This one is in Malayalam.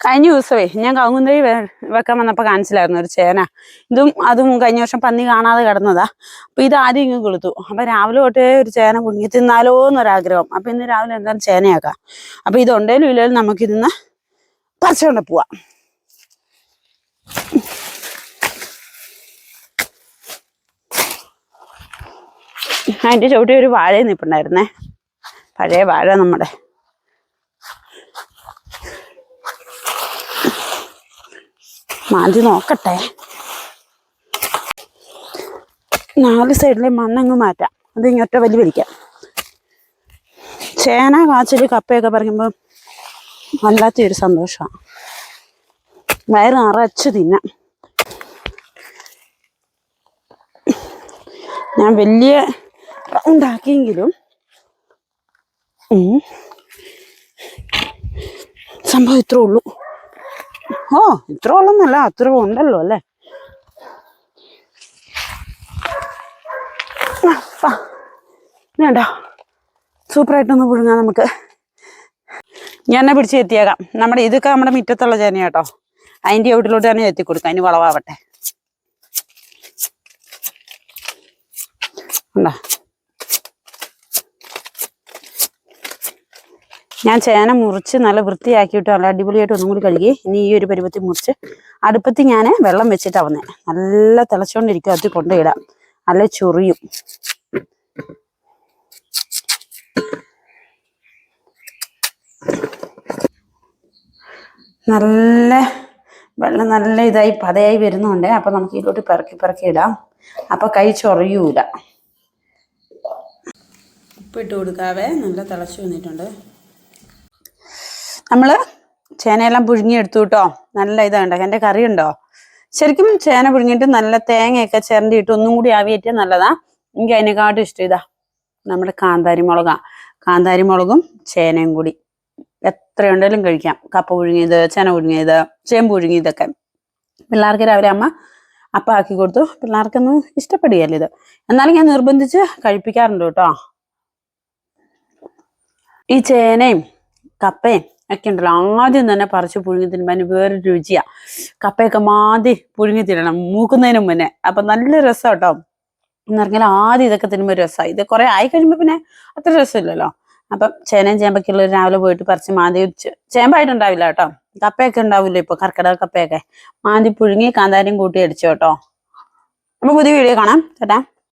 കഴിഞ്ഞ ദിവസമേ ഞാൻ കവുങ്ങുന്തഴി വെക്കാൻ വന്നപ്പോൾ കാണിച്ചില്ലായിരുന്നു ഒരു ചേന. ഇതും അതും കഴിഞ്ഞ വർഷം പന്നി കാണാതെ കിടന്നതാ. അപ്പൊ ഇത് ആദ്യം ഇങ്ങ് കൊളുത്തു. അപ്പൊ രാവിലെ തൊട്ടേ ഒരു ചേന കുഞ്ഞി തിന്നാലോ എന്നൊരാഗ്രഹം. അപ്പൊ ഇന്ന് രാവിലെ എന്തായാലും ചേനയാക്കാം. അപ്പൊ ഇത് ഉണ്ടേലും ഇല്ലേലും നമുക്കിന്ന് പറിച്ചുകൊണ്ട് പോവാം. അതിന്റെ ചവിട്ടി ഒരു വാഴ നിൽപ്പുണ്ടായിരുന്നേ പഴയ വാഴ നമ്മുടെ. മാന്തി നോക്കട്ടെ. നാല് സൈഡിലെ മണ്ണങ്ങ് മാറ്റാം. അത് ഇങ്ങോട്ട് വലിയ വലിക്കാം. ചേന കാച്ചിൽ കപ്പയൊക്കെ പറയുമ്പോൾ വല്ലാത്തൊരു സന്തോഷമാണ് വയറ് നിറച്ച് തിന്നാം. ഞാൻ വലിയ ഉണ്ടാക്കിയെങ്കിലും സംഭവം ഇത്രേ ഉള്ളൂ. ഓ ഇത്ര ഉള്ളൊന്നല്ല അത്ര ഉണ്ടല്ലോ അല്ലേ? വേണ്ട. സൂപ്പറായിട്ടൊന്ന് പുഴുങ്ങാം നമുക്ക്. എന്നെ പിടിച്ച് എത്തിയേക്കാം നമ്മുടെ ഇതൊക്കെ നമ്മുടെ മുറ്റത്തുള്ള ചേന കേട്ടോ. അതിന്റെ വീട്ടിലോട്ട് തന്നെ എത്തിക്കൊടുക്കാം അതിന് വളവാവട്ടെ. ഉണ്ടോ? ഞാൻ ചേന മുറിച്ച് നല്ല വൃത്തിയാക്കിയിട്ട് നല്ല അടിപൊളിയായിട്ട് ഒന്നും കൂടി കഴുകി ഇനി ഈ ഒരു പരുവത്തിൽ മുറിച്ച് അടുപ്പത്ത് ഞാൻ വെള്ളം വെച്ചിട്ട് വന്നേ. നല്ല തിളച്ചോണ്ടിരിക്കും അത് കൊണ്ടുപോയിടാം നല്ല ചൊറിയും. നല്ല വെള്ളം നല്ല ഇതായി പതയായി വരുന്നുണ്ട്. അപ്പൊ നമുക്ക് ഇതിലോട്ട് പിറക്കി പിറക്കി ഇടാം. അപ്പൊ കൈ ചൊറിയൂല. ഉപ്പിട്ട് കൊടുക്കാവേ. നല്ല തിളച്ചു വന്നിട്ടുണ്ട്. നമ്മൾ ചേനയെല്ലാം പുഴുങ്ങിയെടുത്തു കേട്ടോ നല്ല ഇതാണ്ടോ എന്റെ കറി ഉണ്ടോ? ശരിക്കും ചേന പുഴുങ്ങിയിട്ട് നല്ല തേങ്ങയൊക്കെ ചിരണ്ടിയിട്ട് ഒന്നും കൂടി ആവിയേറ്റിയാൽ നല്ലതാ. എനിക്ക് അതിനെക്കാട്ടും ഇഷ്ടം ഇതാ നമ്മുടെ കാന്താരി മുളകാ. കാന്താരി മുളകും ചേനയും കൂടി. എത്ര ഉണ്ടെങ്കിലും കഴിക്കാം. കപ്പ പുഴുങ്ങിയത് ചേന പുഴുങ്ങിയത് ചേമ്പ് പുഴുങ്ങിയതൊക്കെ. പിള്ളേർക്ക് രാവിലെ അമ്മ അപ്പം ആക്കി കൊടുത്തു. പിള്ളേർക്കൊന്നും ഇഷ്ടപ്പെടുകയല്ല ഇത്. എന്നാലും ഞാൻ നിർബന്ധിച്ച് കഴിപ്പിക്കാറുണ്ട് കേട്ടോ. ഈ ചേനയും കപ്പയും ഒക്കെ ഉണ്ടല്ലോ. ആദ്യം തന്നെ പറിച്ച് പുഴുങ്ങി തിന്നുമ്പോൾ വേറൊരു രുചിയാ. കപ്പയൊക്കെ മാതി പുഴുങ്ങി തിന്നണം മൂക്കുന്നതിന് മുന്നേ. അപ്പൊ നല്ല രസം കേട്ടോ എന്ന് പറഞ്ഞാൽ ആദ്യം ഇതൊക്കെ തിന്നുമ്പോൾ രസമാണ് ഇത് കുറേ ആയി കഴിയുമ്പോൾ പിന്നെ അത്ര രസമില്ലല്ലോ. അപ്പം ചേനയും ചേമ്പൊക്കെ ഉള്ള രാവിലെ പോയിട്ട് പറിച്ച് വെച്ച് ചേമ്പായിട്ടുണ്ടാവില്ല കേട്ടോ കപ്പയൊക്കെ ഉണ്ടാവില്ലോ ഇപ്പൊ? കർക്കിടക കപ്പയൊക്കെ. മാതി പുഴുങ്ങി കാന്താരിയും കൂട്ടി അടിച്ചു കേട്ടോ നമുക്ക് പുതിയ വീഡിയോ കാണാം. ചേട്ടാ